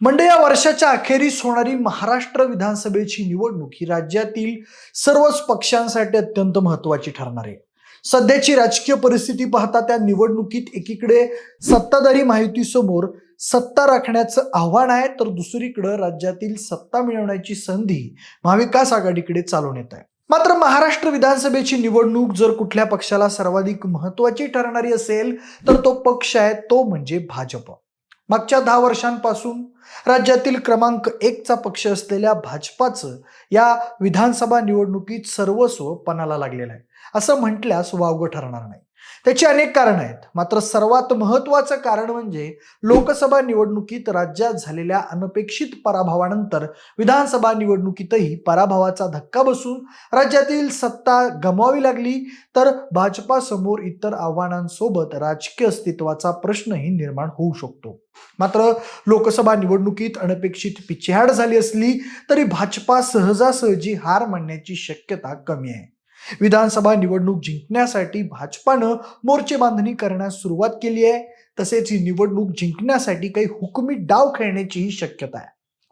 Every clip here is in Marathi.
म्हणजे या वर्षाच्या अखेरीस होणारी महाराष्ट्र विधानसभेची निवडणूक ही राज्यातील सर्वच पक्षांसाठी अत्यंत महत्वाची ठरणार आहे. सध्याची राजकीय परिस्थिती पाहता त्या निवडणुकीत एकीकडे सत्ताधारी माहितीसमोर सत्ता राखण्याचं आव्हान आहे तर दुसरीकडे राज्यातील सत्ता मिळवण्याची संधी महाविकास आघाडीकडे चालून येत आहे. मात्र महाराष्ट्र विधानसभेची निवडणूक जर कुठल्या पक्षाला सर्वाधिक महत्वाची ठरणारी असेल तर तो पक्ष आहे तो म्हणजे भाजप. मागच्या दहा वर्षांपासून राज्यातील क्रमांक एकचा पक्ष असलेल्या भाजपाचं या विधानसभा निवडणुकीत सर्वस्व पणाला लागलेलं आहे. असं म्हटल्यास वावगं ठरणार नाही. त्याची अनेक कारणं आहेत. मात्र सर्वात महत्वाचं कारण म्हणजे लोकसभा निवडणुकीत राज्यात झालेल्या अनपेक्षित पराभवानंतर विधानसभा निवडणुकीतही पराभवाचा धक्का बसून राज्यातील सत्ता गमवावी लागली. तर भाजपासमोर इतर आव्हानांसोबत राजकीय अस्तित्वाचा प्रश्नही निर्माण होऊ शकतो. मात्र लोकसभा निवडणुकीत अनपेक्षित पिछेहाड झाली असली तरी भाजपा सहजासहजी हार मानण्याची शक्यता कमी आहे. विधानसभा निवडणूक जिंकण्यासाठी भाजपानं मोर्चे बांधणी करण्यास सुरुवात केली आहे. तसेच ही निवडणूक जिंकण्यासाठी काही हुकुमी डाव खेळण्याचीही शक्यता आहे.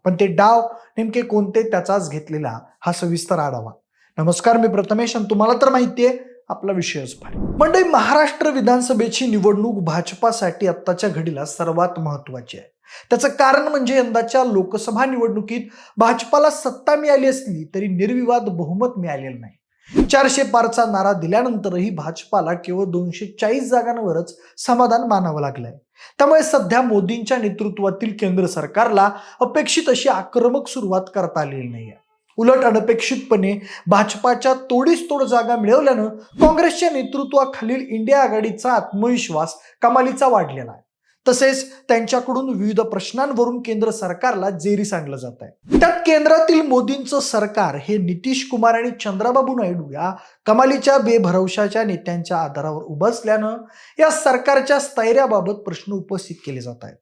पण ते डाव नेमके कोणते त्याचाच घेतलेला हा सविस्तर आढावा. नमस्कार मी प्रथमेश आणि तुम्हाला तर माहितीये आपला विषयच भारी मंडळी महाराष्ट्र विधानसभेची निवडणूक भाजपासाठी आत्ताच्या घडीला सर्वात महत्वाची आहे. त्याचं कारण म्हणजे यंदाच्या लोकसभा निवडणुकीत भाजपाला सत्ता मिळाली असली तरी निर्विवाद बहुमत मिळालेलं नाही. चारशे पारचा नारा दिल्यानंतरही भाजपाला केवळ दोनशे चाळीस जागांवरच समाधान मानावं लागलंय. त्यामुळे सध्या मोदींच्या नेतृत्वातील केंद्र सरकारला अपेक्षित अशी आक्रमक सुरुवात करता आलेली नाहीये. उलट अनपेक्षितपणे भाजपाच्या तोडीस तोड जागा मिळवल्यानं काँग्रेसच्या नेतृत्वाखालील इंडिया आघाडीचा आत्मविश्वास कमालीचा वाढलेला आहे. तसेच त्यांच्याकडून विविध प्रश्नांवरून केंद्र सरकारला जेरी सांगलं जात आहे. त्यात केंद्रातील मोदींचं सरकार हे नितीश कुमार आणि चंद्राबाबू नायडू या कमालीच्या बेभरवशाच्या नेत्यांच्या आधारावर उभसल्यानं असल्यानं या सरकारच्या स्थैर्याबाबत प्रश्न उपस्थित केले जात आहेत.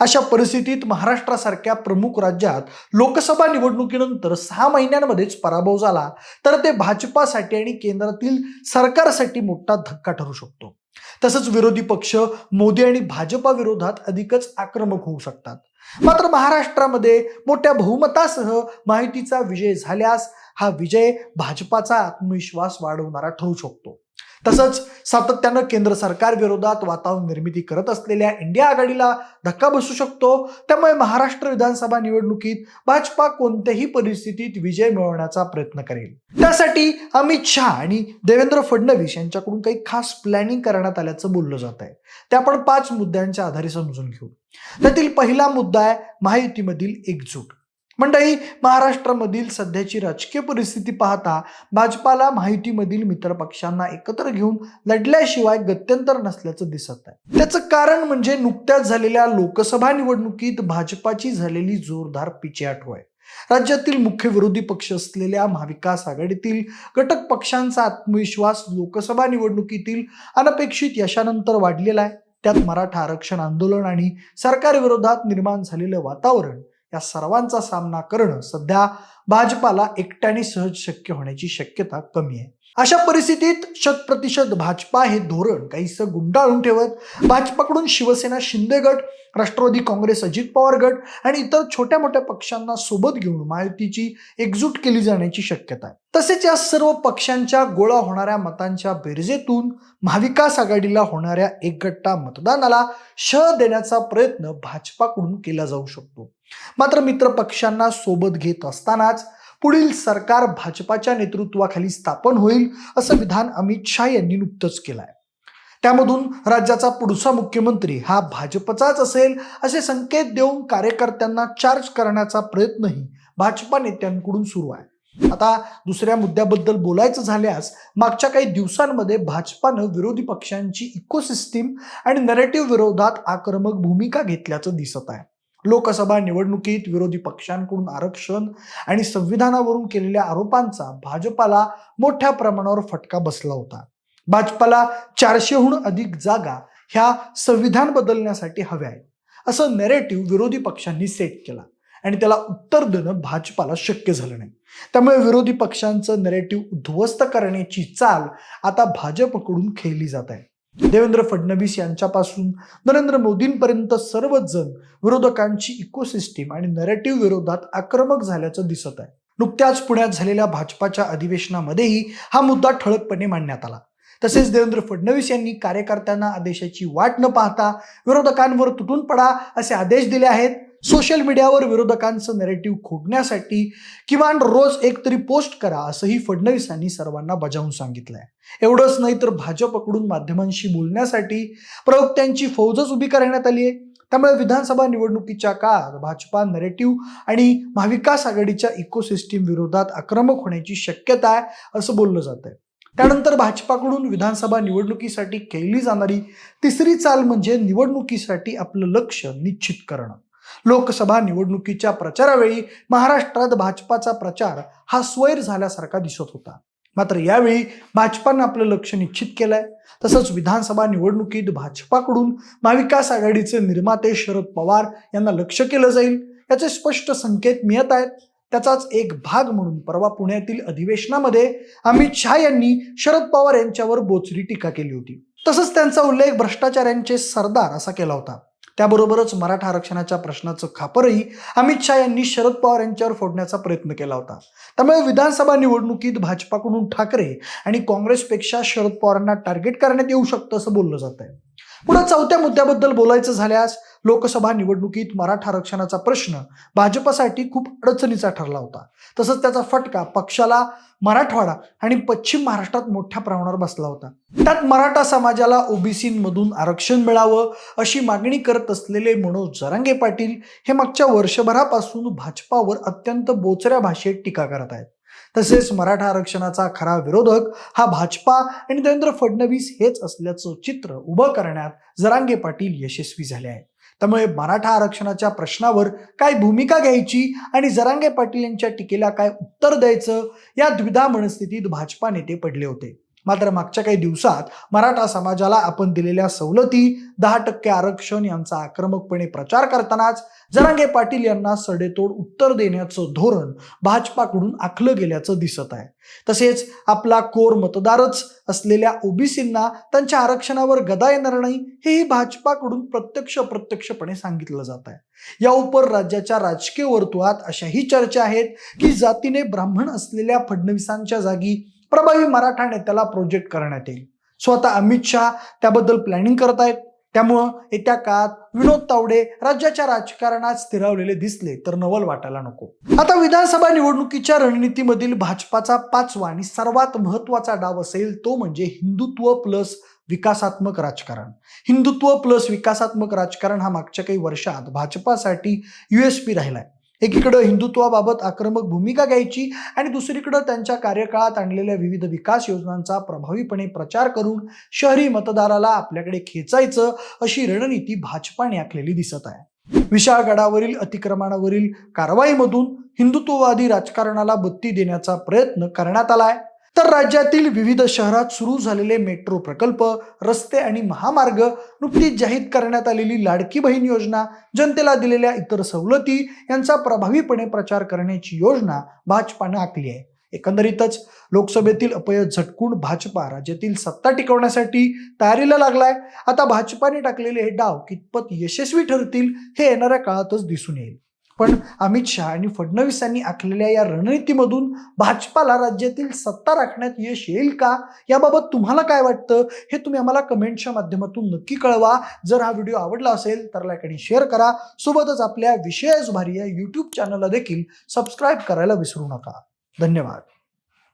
अशा परिस्थितीत महाराष्ट्रासारख्या प्रमुख राज्यात लोकसभा निवडणुकीनंतर सहा महिन्यांमध्येच पराभव झाला तर ते भाजपासाठी आणि केंद्रातील सरकारसाठी मोठा धक्का ठरू शकतो. तसंच विरोधी पक्ष मोदी आणि भाजपा विरोधात अधिकच आक्रमक होऊ शकतात. मात्र महाराष्ट्रामध्ये मोठ्या बहुमतासह माहितीचा विजय झाल्यास हा विजय भाजपाचा आत्मविश्वास वाढवणारा ठरू शकतो. तसंच सातत्यानं केंद्र सरकार विरोधात वातावरण निर्मिती करत असलेल्या इंडिया आघाडीला धक्का बसू शकतो. त्यामुळे महाराष्ट्र विधानसभा निवडणुकीत भाजपा कोणत्याही परिस्थितीत विजय मिळवण्याचा प्रयत्न करेल. त्यासाठी अमित शहा आणि देवेंद्र फडणवीस यांच्याकडून काही खास प्लॅनिंग करण्यात आल्याचं बोललं जात आहे. ते आपण पाच मुद्द्यांच्या आधारे समजून घेऊ. त्यातील पहिला मुद्दा आहे महायुतीमधील एकजूट. मंडळी महाराष्ट्रामधील सध्याची राजकीय परिस्थिती पाहता भाजपाला माहितीमधील मित्र पक्षांना एकत्र घेऊन लढल्याशिवाय गत्यंतर नसल्याचं दिसत आहे. त्याचं कारण म्हणजे नुकत्याच झालेल्या लोकसभा निवडणुकीत भाजपाची झालेली जोरदार पिछेहाट आहे. राज्यातील मुख्य विरोधी पक्ष असलेल्या महाविकास आघाडीतील घटक पक्षांचा आत्मविश्वास लोकसभा निवडणुकीतील अनपेक्षित यशानंतर वाढलेला आहे. त्यात मराठा आरक्षण आंदोलन आणि सरकारविरोधात निर्माण झालेलं वातावरण या सर्वांचा सामना करणं सध्या भाजपाला एकट्याने सहज शक्य होण्याची शक्यता कमी आहे. अशा परिस्थितीत शत प्रतिशत भाजपा हे धोरण काहीसं गुंडाळून ठेवत भाजपाकडून शिवसेना शिंदे गट राष्ट्रवादी काँग्रेस अजित पवार गट आणि इतर छोट्या मोठ्या पक्षांना सोबत घेऊन महायुतीची एकजूट केली जाण्याची शक्यता आहे. तसेच या सर्व पक्षांच्या गोळा होणाऱ्या मतांच्या बेरजेतून महाविकास आघाडीला होणाऱ्या एकगट्टा मतदानाला श देण्याचा प्रयत्न भाजपाकडून केला जाऊ शकतो. मात्र मित्र पक्षांना सोबत घेत असतानाच पुढील सरकार भाजपाच्या नेतृत्वाखाली स्थापन होईल असं विधान अमित शहा यांनी नुकतंच केलं आहे त्यामधून राज्याचा पुढचा मुख्यमंत्री हा भाजपचाच असेल असे संकेत देऊन कार्यकर्त्यांना चार्ज करण्याचा प्रयत्नही भाजपा नेत्यांकडून सुरू आहे. आता दुसऱ्या मुद्द्याबद्दल बोलायचं झाल्यास मागच्या काही दिवसांमध्ये भाजपानं विरोधी पक्षांची इकोसिस्टीम आणि नरेटिव्ह विरोधात आक्रमक भूमिका घेतल्याचं दिसत आहे. लोकसभा निवडणुकीत विरोधी पक्षांकडून आरक्षण आणि संविधानावरून केलेल्या आरोपांचा भाजपाला मोठ्या प्रमाणावर फटका बसला होता. भाजपाला चारशेहून अधिक जागा ह्या संविधान बदलण्यासाठी हव्या आहेत. असं नेरेटिव्ह विरोधी पक्षांनी सेट केला. आणि त्याला उत्तर देणं भाजपाला शक्य झालं नाही. त्यामुळे विरोधी पक्षांचं नेरेटिव्ह उद्ध्वस्त करण्याची चाल आता भाजपकडून खेळली जात आहे. देवेंद्र फडणवीस यांच्यापासून नरेंद्र मोदींपर्यंत सर्वच जण विरोधकांची इकोसिस्टीम आणि नरेटिव्ह विरोधात आक्रमक झाल्याचं दिसत आहे. नुकत्याच पुण्यात झालेल्या भाजपाच्या अधिवेशनामध्येही हा मुद्दा ठळकपणे मांडण्यात आला. तसेच देवेंद्र फडणवीस यांनी कार्यकर्त्यांना आदेशाची वाट न पाहता विरोधकांवर तुटून पडा असे आदेश दिले आहेत. सोशल मीडियावर विरोधकांचं नेरेटिव्ह खोडण्यासाठी किमान रोज एक तरी पोस्ट करा असंही फडणवीसांनी सर्वांना बजावून सांगितलंय. एवढंच नाही तर भाजपकडून माध्यमांशी बोलण्यासाठी प्रवक्त्यांची फौजच उभी करण्यात आली आहे त्यामुळे विधानसभा निवडणुकीच्या काळात भाजपा नरेटिव्ह आणि महाविकास आघाडीच्या इकोसिस्टीम विरोधात आक्रमक होण्याची शक्यता आहे असं बोललं जात आहे त्यानंतर भाजपाकडून विधानसभा निवडणुकीसाठी केली जाणारी तिसरी चाल म्हणजे निवडणुकीसाठी आपलं लक्ष निश्चित करणं. लोकसभा निवडणुकीच्या प्रचारावेळी महाराष्ट्रात भाजपाचा प्रचार हा स्वैर झाल्यासारखा दिसत होता. मात्र यावेळी भाजपानं आपलं लक्ष निश्चित केलंय. तसंच विधानसभा निवडणुकीत भाजपाकडून महाविकास आघाडीचे निर्माते शरद पवार यांना लक्ष केलं जाईल याचे स्पष्ट संकेत मिळत आहेत. त्याचाच एक भाग म्हणून परवा पुण्यातील अधिवेशनामध्ये अमित शहा यांनी शरद पवार यांच्यावर बोचरी टीका केली होती. तसंच त्यांचा उल्लेख भ्रष्टाचाऱ्यांचे सरदार असा केला होता. त्याबरोबरच मराठा आरक्षणाच्या प्रश्नाचं खापरही अमित शहा यांनी शरद पवार यांच्यावर फोडण्याचा प्रयत्न केला होता. त्यामुळे विधानसभा निवडणुकीत भाजपाकडून ठाकरे आणि काँग्रेसपेक्षा शरद पवारांना टार्गेट करण्यात येऊ शकतं असं बोललं जात आहे पुढे चौथ्या मुद्द्याबद्दल बोलायचं झाल्यास लोकसभा निवडणुकीत मराठा आरक्षणाचा प्रश्न भाजपसाठी खूप अडचणीचा ठरला होता. तसंच त्याचा फटका पक्षाला मराठवाडा आणि पश्चिम महाराष्ट्रात मोठ्या प्रमाणावर बसला होता. त्यात मराठा समाजाला ओबीसीमधून आरक्षण मिळावं अशी मागणी करत असलेले मनोज जरांगे पाटील हे मागच्या वर्षभरापासून भाजपावर अत्यंत बोचऱ्या भाषेत टीका करत आहेत. तसेच मराठा आरक्षणाचा खरा विरोधक हा भाजपा आणि देवेंद्र फडणवीस हेच असल्याचं चित्र उभं करण्यात जरांगे पाटील यशस्वी झाले आहेत. त्यामुळे मराठा आरक्षणाच्या प्रश्नावर काय भूमिका घ्यायची आणि जरांगे पाटील यांच्या टीकेला काय उत्तर द्यायचं या द्विधा मनस्थितीत भाजपा नेते पडले होते. मात्र मागच्या काही दिवसात मराठा समाजाला आपण दिलेल्या सवलती दहा टक्के आरक्षण यांचा आक्रमकपणे प्रचार करतानाच जरांगे पाटील यांना सडेतोड उत्तर देण्याचं धोरण भाजपाकडून आखलं गेल्याचं दिसत आहे. तसेच आपला कोर मतदारच असलेल्या ओबीसींना त्यांच्या आरक्षणावर गदा येणार नाही हेही भाजपाकडून प्रत्यक्ष प्रत्यक्षपणे सांगितलं जात आहे. या उपर राज्याच्या राजकीय वर्तुळात अशाही चर्चा आहेत की जातीने ब्राह्मण असलेल्या फडणवीसांच्या जागी प्रभावी मराठा नेत्याला प्रोजेक्ट करण्यात येईल. स्वतः अमित शहा त्याबद्दल प्लॅनिंग करत आहेत. त्यामुळं येत्या काळात विनोद तावडे राज्याच्या राजकारणात स्थिरावलेले दिसले तर नवल वाटायला नको. आता विधानसभा निवडणुकीच्या रणनीतीमधील भाजपाचा पाचवा आणि सर्वात महत्त्वाचा डाव असेल तो म्हणजे हिंदुत्व प्लस विकासात्मक राजकारण. हिंदुत्व प्लस विकासात्मक राजकारण हा मागच्या काही वर्षात भाजपासाठी युएसपी राहिलाय. एकीकडं हिंदुत्वाबाबत आक्रमक भूमिका घ्यायची आणि दुसरीकडं त्यांच्या कार्यकाळात आणलेल्या विविध विकास योजनांचा प्रभावीपणे प्रचार करून शहरी मतदाराला आपल्याकडे खेचायचं अशी रणनीती भाजपाने आखलेली दिसत आहे. विशाळगडावरील अतिक्रमणावरील कारवाईमधून हिंदुत्ववादी राजकारणाला बत्ती देण्याचा प्रयत्न करण्यात आला आहे. तर राज्यातील विविध शहरात सुरू झालेले मेट्रो प्रकल्प रस्ते आणि महामार्ग नुकतीच जाहीर करण्यात आलेली लाडकी बहीण योजना जनतेला दिलेल्या इतर सवलती यांचा प्रभावीपणे प्रचार करण्याची योजना भाजपानं आखली आहे. एकंदरीतच लोकसभेतील अपयश झटकून भाजपा राज्यातील सत्ता टिकवण्यासाठी तयारीला लागलाय. आता भाजपाने टाकलेले हे डाव कितपत यशस्वी ठरतील हे येणाऱ्या काळातच दिसून येईल. पण अमित शहा आणि फडणवीसांनी आखलेल्या या रणनीतीमधून भाजपाला राज्यातील सत्ता राखण्यात यश येईल का? याबाबत तुम्हाला काय वाटतं? हे तुम्ही आम्हाला कमेंटच्या माध्यमातून नक्की कळवा. जर हा व्हिडिओ आवडला असेल तर लाईक आणि शेअर करा. सोबतच आपल्या विषयास भारी या यूट्यूब चॅनलला देखील सबस्क्राईब करायला विसरू नका. धन्यवाद.